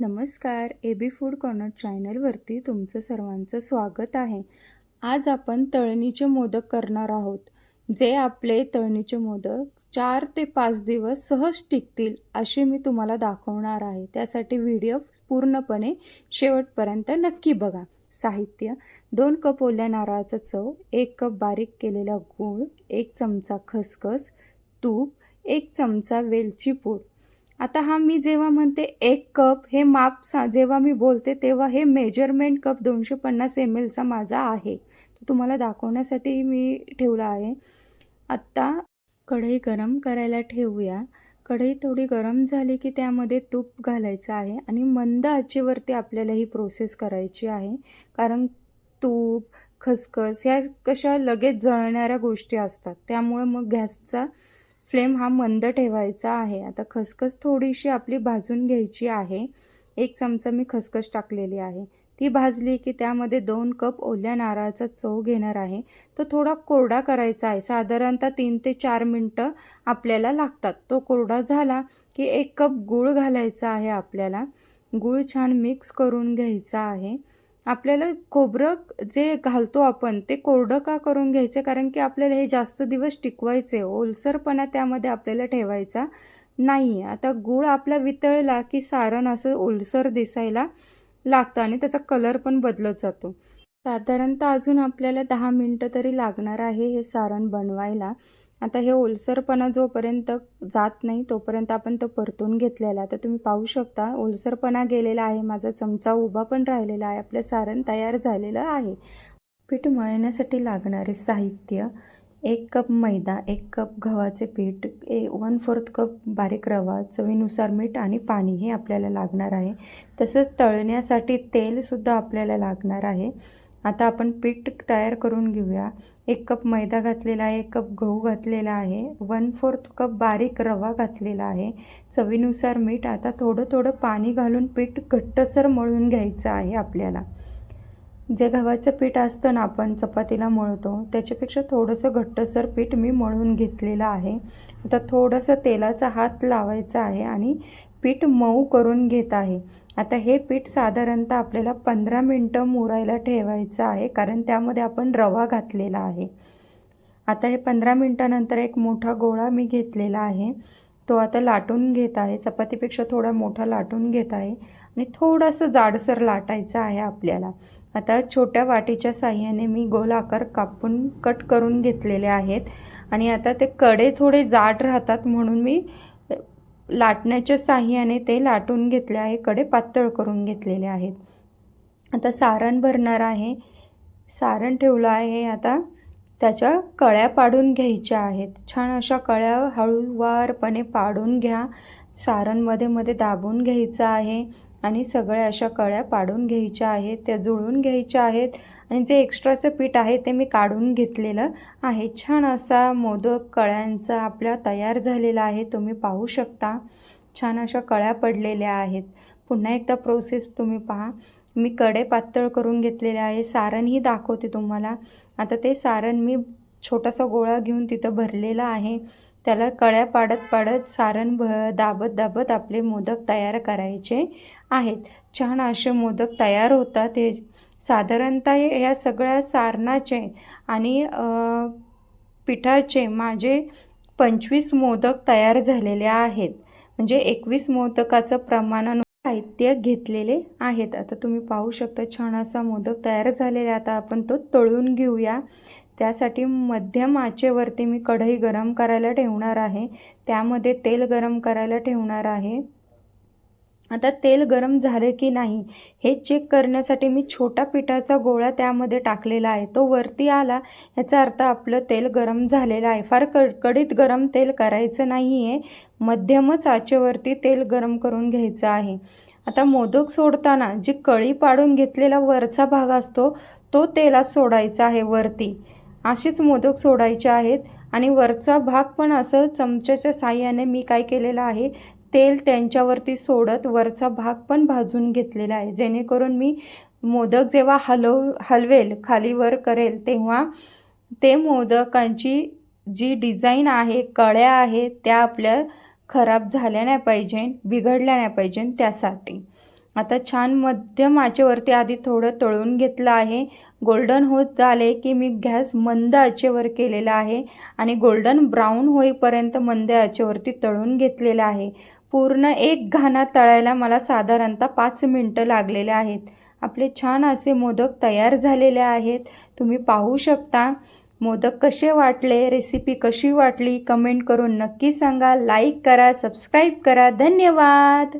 नमस्कार A B food corner चॅनलवरती तुमचं सर्वांचं स्वागत आहे. आज आपण तळणीचे मोदक करणार आहोत जे आपले तळणीचे मोदक चार ते पाच दिवस सहज टिकतील असे मी तुम्हाला दाखवणार आहे. त्यासाठी व्हिडिओ पूर्णपणे शेवटपर्यंत नक्की बघा. साहित्य दोन कप ओल्या नारळाचा चव एक कप बारीक केलेला गूळ एक चमचा खसखस तूप एक चमचा वेलची पूड. आता हा मी जेव्हा म्हणते एक कप हे माप सा जेव्हा मी बोलते तेव्हा हे मेजरमेंट कप दोनशे पन्नास एम एलचा माझा आहे. तो तुम्हाला दाखवण्यासाठी मी ठेवला आहे. आत्ता कढई गरम करायला ठेवूया. कढई थोडी गरम झाली की त्यामध्ये तूप घालायचं आहे आणि मंद आचेवरती आपल्याला ही प्रोसेस करायची आहे. कारण तूप खसखस ह्या कशा लगेच जळणाऱ्या गोष्टी असतात. त्यामुळे मग गॅसचा फ्लेम हा मंद ठेवायचा आहे. आता खसखस थोडीशी आपली भाजून घ्यायची आहे. एक चमचा मी खसखस टाकलेली आहे. ती भाजली की त्यामध्ये दोन कप ओल्या नारळाचा चव घेणार आहे. तो थोडा कोरडा करायचा आहे. साधारणतः तीन ते चार मिनटं आपल्याला लागतात. तो कोरडा झाला की एक कप गूळ घालायचा आहे आपल्याला. गूळ छान मिक्स करून घ्यायचा आहे. आपल्याला खोबरं जे घालतो आपण ते कोरडं का करून घ्यायचं? कारण की आपल्याला हे जास्त दिवस टिकवायचे ओलसरपणा त्यामध्ये आपल्याला ठेवायचा नाही आहे आता गूळ आपला वितळला की सारण असं ओलसर दिसायला लागतं आणि त्याचा कलर पण बदलत जातो. साधारणतः अजून आपल्याला दहा मिनटं तरी लागणार आहे हे सारण बनवायला. आता हे ओलसरपणा जोपर्यंत जात नाही तोपर्यंत आपण तो परतून घेतलेला. तर तुम्ही पाहू शकता ओलसरपणा गेलेला आहे माझा चमचा उभा पण राहिलेला आहे आपलं सारण तयार झालेलं आहे. पीठ मळण्यासाठी लागणारे साहित्य एक कप मैदा एक कप गव्हाचे पीठ ए वन फोर्थ कप बारीक रवा चवीनुसार मीठ आणि पाणी हे आपल्याला लागणार आहे. तसंच तळण्यासाठी तेलसुद्धा आपल्याला लागणार आहे. आता आपण पीठ तयार करून घेऊया. एक कप मैदा घातलेला आहे एक कप गहू घातलेला आहे वन फोर्थ कप बारीक रवा घातलेला आहे. चवीनुसार मीठ आता थोडं थोडं पाणी घालून पीठ घट्टसर मळून घ्यायचं आहे आपल्याला. जे गव्हाचं पीठ असतं ना आपण चपातीला मळतो त्याच्यापेक्षा थोडंसं घट्टसर पीठ मी मळून घेतलेलं आहे. आता थोडंसं तेलाचा हात लावायचा आहे आणि पीठ मऊ करून घेत आहे. आता हे पीठ साधारणतः आपल्याला पंधरा मिनटं मुरायला ठेवायचं आहे कारण त्यामध्ये आपण रवा घातलेला आहे. आता हे पंधरा मिनटानंतर एक मोठा गोळा मी घेतलेला आहे. तो आता लाटून घेत आहे. चपातीपेक्षा थोडा मोठा लाटून घेत आहे आणि थोडंसं जाडसर लाटायचं आहे आपल्याला. आता छोट्या वाटीच्या साह्याने मी गोलाकार कापून कट करून घेतलेले आहेत आणि आता ते कडे थोडे जाड राहतात म्हणून मी लाटण्याच्या साह्याने ते लाटून घेतले आहे कडे पातळ करून घेतलेले आहेत. आता सारण भरणार आहे. सारण ठेवलं आहे. आता त्याच्या कळ्या पाडून घ्यायच्या आहेत. छान अशा कळ्या हळूवारपणे पाडून घ्या. सारणमध्ये मध्ये दाबून घ्यायचं आहे. आणि सगळ्या अशा कळ्या पाडून घ्यायच्या आहेत त्या जुळून घ्यायच्या आहेत आणि जे एक्स्ट्राचं पीठ आहे ते मी काढून घेतलेलं आहे. छान असा मोदक कळ्यांचा आपला तयार झालेला आहे तुम्ही पाहू शकता. छान अशा कळ्या पडलेल्या आहेत. पुन्हा एकदा प्रोसेस तुम्ही पहा. मी कडे पातळ करून घेतलेले आहे. सारणही दाखवते तुम्हाला. आता ते सारण मी छोटासा गोळा घेऊन तिथं भरलेला आहे. त्याला कळ्या पाडत पाडत सारण भ दाबत दाबत आपले मोदक तयार करायचे आहेत. छान असे मोदक तयार होतात हे. साधारणतः ह्या सगळ्या सारणाचे आणि पिठाचे माझे पंचवीस मोदक तयार झालेले आहेत. म्हणजे एकवीस मोदकाचं प्रमाणानुसार साहित्य घेतलेले आहेत. आता तुम्ही पाहू शकता छान असा मोदक तयार झालेला आता आपण तो तळून घेऊया. त्यासाठी मध्यम आचेवरती मी कढई गरम करायला ठेवणार आहे. त्यामध्ये तेल गरम करायला ठेवणार आहे. आता तेल गरम झालं की नाही हे चेक करण्यासाठी मी छोटा पिठाचा गोळा त्यामध्ये टाकलेला आहे. तो वरती आला याचा अर्थ आपलं तेल गरम झालेलं आहे. फार कडकडीत गरम तेल करायचं नाही आहे मध्यमच आचेवरती तेल गरम करून घ्यायचं आहे. आता मोदक सोडताना जी कळी पाडून घेतलेला वरचा भाग असतो तो तेलात सोडायचा आहे वरती. असेच मोदक सोडायचे आहेत. आणि वरचा भाग पण असं चमच्याच्या साह्याने मी काय केलेलं आहे तेल त्यांच्यावरती सोडत वरचा भाग पण भाजून घेतलेला आहे. जेणेकरून मी मोदक जेव्हा हलव हलवेल खाली वर करेल तेव्हा ते मोदकांची जी डिझाईन आहे कळ्या आहेत त्या आपल्या खराब झाल्या नाही पाहिजे बिघडल्या नाही पाहिजे त्यासाठी. आता छान मध्यम आचेवरती आधी थोडं तळून घेतलं आहे. गोल्डन होत झाले की मी गॅस मंद आचेवर केलेला आहे आणि गोल्डन ब्राऊन होईपर्यंत मंद आचेवरती तळून घेतलेलं आहे. पूर्ण एक घाणा तळायला मला साधारणतः पाच मिनटं लागलेले आहेत. आपले छान असे मोदक तयार झालेले आहेत. तुम्ही पाहू शकता. मोदक कसे वाटले? रेसिपी कशी वाटली? कमेंट करून नक्की सांगा. लाईक करा सबस्क्राईब करा. धन्यवाद!